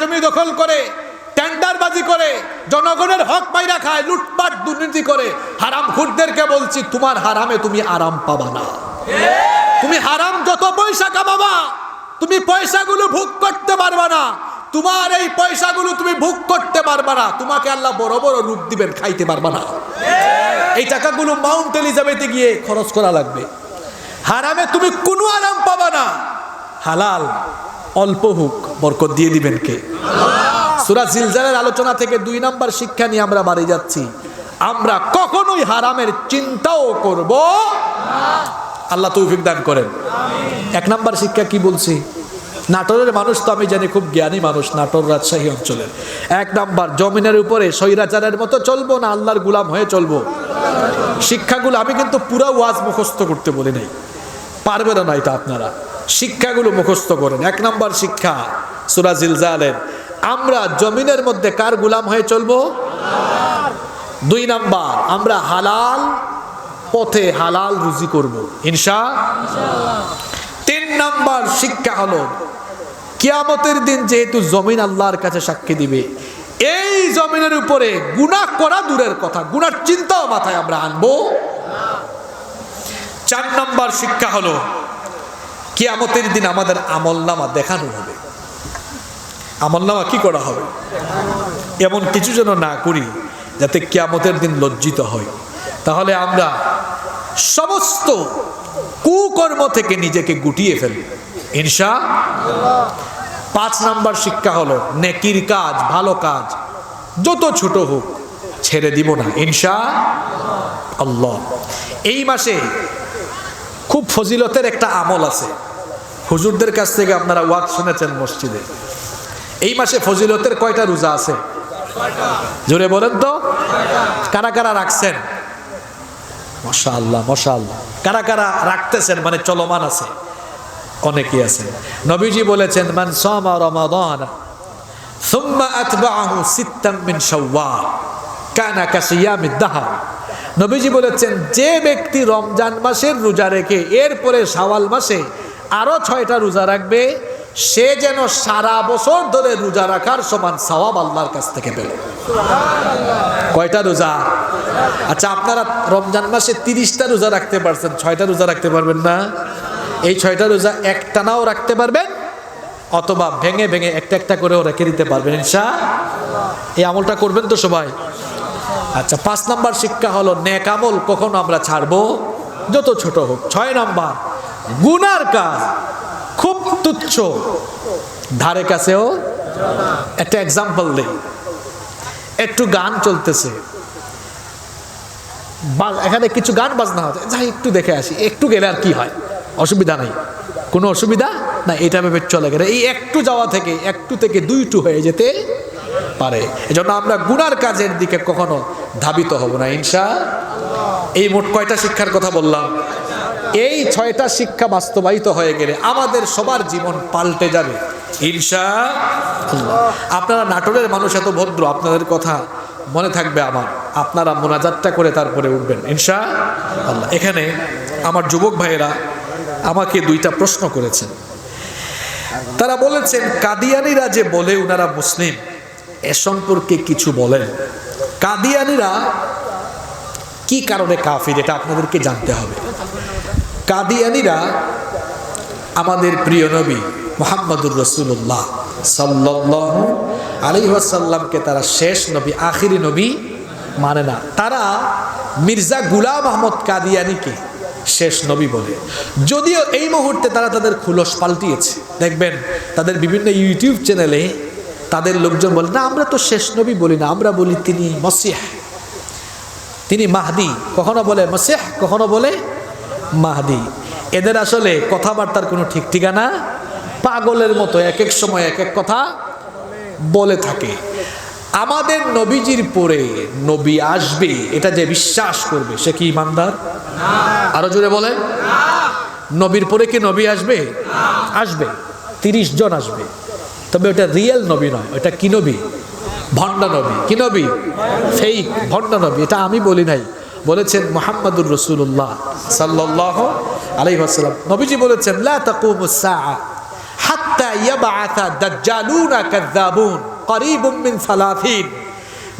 জমি দখল করে, টেন্ডারবাজি করে, জনগণের হক পাইরা খায়, লুটপাট, দুর্নীতি করে। হারাম খুরদেরকে বলছি, তোমার হারামে তুমি আরাম পাবা না। তুমি হারাম যত পয়সা কামাবা, তুমি পয়সাগুলো ভোগ করতে পারবা না। তোমার এই পয়সাগুলো তুমি ভোগ করতে পারবা না। তোমাকে আল্লাহ বড় বড় রূপ দিবেন, খাইতে পারবা না। এই টাকাগুলো মাউন্ট এলিজাবেথে গিয়ে খরচ করা লাগবে। হারামে তুমি কোনো আরাম পাবা না। হালাল। অল্প হোক, বরকত দিয়ে দিবেন কে? সুরা জিলজালের আলোচনা থেকে দুই নাম্বার শিক্ষা নিয়ে আমরা বাড়ি যাচ্ছি। আমরা কখনোই হারামের চিন্তাও করব আল্লাহ তৌফিক দান করেন। এক নাম্বার শিক্ষা কি বলছি? নাটোরের মানুষ তো আমি জানি খুব জ্ঞানী মানুষ, নাটোর রাজশাহী অঞ্চলের। এক নাম্বার, জমিনের উপরে স্বৈরাচারের মতো চলবো না আল্লাহর গুলাম হয়ে চলবো? শিক্ষাগুলো আমি কিন্তু পুরা ওয়াজ মুখস্থ করতে বলি নাই। পারবে না এটা আপনারা। শিক্ষাগুলো মুখস্থ করেন। এক নম্বর শিক্ষা, সুরা জিলজালের। আমরা জমিনের মধ্যে কার গুলাম হয়ে চলবো? দুই নাম্বার, আমরা হালাল পথে হালাল রুজি করব। ইনশা তিন নাম্বার শিক্ষা হলো, কিয়ামতের দিন যেহেতু জমিন আল্লাহর কাছে সাক্ষী দিবে, এই জমিনের উপরে গুনাহ করা দূরের কথা, গুনার চিন্তাও মাথায় আমরা আনব। চার নাম্বার শিক্ষা হলো কিয়ামতের দিন আমাদের আমল নামা দেখানো হবে। আমল নামা কি করা হবে? এমন কিছু যেন না করি, যাতে কিয়ামতের দিন লজ্জিত হয়। তাহলে আমরা সমস্ত কুকর্ম থেকে নিজেকে গুটিয়ে ফেলি ইনশা পাঁচ নাম্বার শিক্ষা হলো, নেকির কাজ, ভালো কাজ, যত ছোট হোক, ছেড়ে দিব না। ইনশা আল্লাহ। এই মাসে খুব ফজিলতের একটা আমল আছে। হুজুরদের কাছ থেকে আপনারা ওয়াক শুনেছেন মসজিদে এই মাসে ফজিলতের কয়টা রোজা আছে জোরে বলেন তো কারা কারা রাখছেন মশা আল্লাহ মশা আল্লাহ কারা কারা রাখতেছেন মানে চলমান আছে অনেকেই আছে নবীজি বলেছেন মান সামা রমাদান ثم أتبعه ستا من شوال كان كصيام الدهر নবীজি বলেছেন যে ব্যক্তি রমজান মাসের রোজা রেখে এরপরে শাওয়াল মাসে আরও ছয়টা রোজা রাখবে সে যেন সারা বছর ধরে রোজা রাখার সমান সওয়াব আল্লাহর কাছ থেকে পেল। কয়টা রোজা? আচ্ছা আপনারা রমজান মাসে তিরিশটা রোজা রাখতে পারছেন ছয়টা রোজা রাখতে পারবেন না? এই ছয়টা রোজা একটানাও রাখতে পারবেন অথবা ভেঙে ভেঙে একটা একটা করেও রেখে দিতে পারবেন ইনশা এই আমলটা করবেন তো সবাই? আচ্ছা পাঁচ নাম্বার শিক্ষা হলো নেক আমল কখনো আমরা ছাড়বো? যত ছোট হোক ছয় নাম্বার। গুনার কাজ খুব তুচ্ছ। ধারে কাছেও একটা এক্সাম্পল দেই। একটু গান চলতেছে। এখানে কিছু গান বাজনা হচ্ছে। যাই, একটু দেখে আসি। একটু গেলে আর কি হয়? অসুবিধা নেই। কোনো অসুবিধা? না এটা ভেবে চলে গেলে। এই একটু যাওয়া থেকে, একটু থেকে দুইটু হয়ে যেতে পারে। এজন্য আমরা গুনার কাজের দিকে কখনো ধাবিত হব না, ইনশা। এই মোট কয়টা শিক্ষার কথা বললাম? এই ছয়টা শিক্ষা বাস্তবায়িত হয়ে গেলে আমাদের সবার জীবন পাল্টে যাবে। ইনশা আপনারা নাটোরের মানুষ এত ভদ্র, আপনাদের কথা মনে থাকবে আমার। আপনারা মোনাজাতটা করে তারপরে উঠবেন। ইনশা আল্লাহ। এখানে আমার যুবক ভাইয়েরা আমাকে দুইটা প্রশ্ন করেছেন। তারা বলেছেন, কাদিয়ানিরা যে বলে উনারা মুসলিম, এ সম্পর্কে কিছু বলেন। কাদিয়ানিরা কি কারণে কাফির, এটা আপনাদেরকে জানতে হবে। কাদিয়ানিরা আমাদের প্রিয় নবী মোহাম্মদুর রসুল্লাহ সাল্লাহ আলিহাসাল্লামকে তারা শেষ নবী, আখিরি নবী মানে না। তারা মির্জা গুলাম আহমদ কাদিয়ানিকে শেষ নবী বলে। যদিও এই মুহূর্তে তারা তাদের খুলস পাল্টিয়েছে। দেখবেন, তাদের বিভিন্ন ইউটিউব চ্যানেলে তাদের লোকজন বলে, না, আমরা তো শেষ নবী বলি না, আমরা বলি তিনি মসিহ। তিনি মাহদি, কখনো বলে মসিহ, কখনো বলে মাহদি। এদের আসলে কথাবার্তার কোনো ঠিক ঠিকানা পাগলের মতো এক এক সময় এক এক কথা বলে থাকে। আমাদের নবীজির পরে নবী আসবে, এটা যে বিশ্বাস করবে, সে কি ইমানদার? আরও জোরে বলেন। নবীর পরে কি নবী আসবে? আসবে, তিরিশ জন আসবে। তবে ওটা রিয়েল নবী নয়, ওটা কি নবী? ভণ্ডা নবী। কি নবী? ফেক ভণ্ডা নবী। এটা আমি বলি নাই। বলেছেন মোহাম্মদুর রসুল্লাহ সাল্লাহ আলাইহাসাল্লাম নবীজি বলেছেন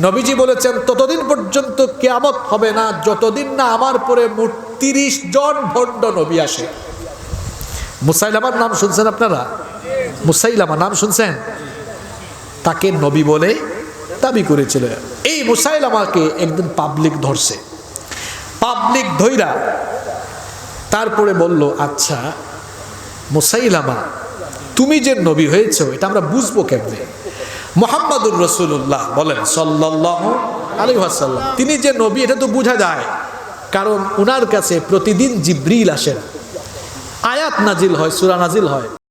নবীজি বলেছেন, ততদিন পর্যন্ত কিয়ামত হবে না, যতদিন না আমার পরে মোট তিরিশ জন ভণ্ড নবী আসে। মুসাইলামার নাম শুনছেন আপনারা? মুসাইলামা নাম শুনছেন? তাকে নবী বলে দাবি করেছিল। এই মুসাইলামাকে একদিন পাবলিক ধরছে। পাবলিক ধৈরা তারপরে বলল আচ্ছা মুসাইলামা, তুমি যে নবী হয়েছো, এটা আমরা বুঝব কেমনে? মোহাম্মদুর রসুল্লাহ বলেন সাল্লাহ আলী আসাল্লাম তিনি যে নবী, এটা তো বোঝা যায়, কারণ উনার কাছে প্রতিদিন জিব্রিল আসেন আয়াত নাজিল হয়, সুরা নাজিল হয়।